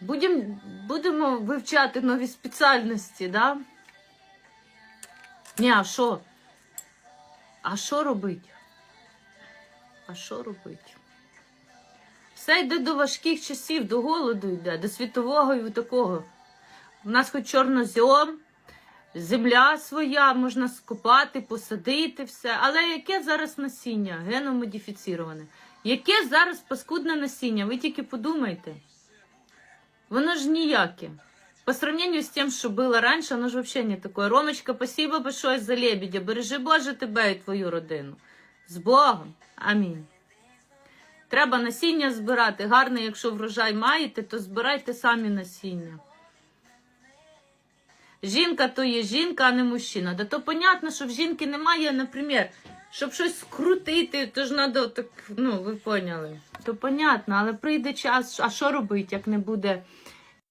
Будем, будемо вивчати нові спеціальності, да? Ні, а що? А що робить? А що робить? Все йде до важких часів, до голоду йде, до світового і такого. У нас хоч чорнозьом, земля своя, можна скопати, посадити все. Але яке зараз насіння геномодифіціроване? Яке зараз паскудне насіння? Ви тільки подумайте. Воно ж ніяке. По сравнению с тем, что было раньше, оно же вообще не такое. Ромочка, спасибо большое за лебедя. Бережи Боже тебе і твою родину. З Богом. Амінь. Треба насіння збирати. Гарне, якщо врожай маєте, то збирайте самі насіння. Жінка то є жінка, а не мужчина. Да то понятно, що в жінки немає, наприклад, щоб щось скрутити, то ж треба так, ну, ви поняли. То понятно, але прийде час, а що робити, як не буде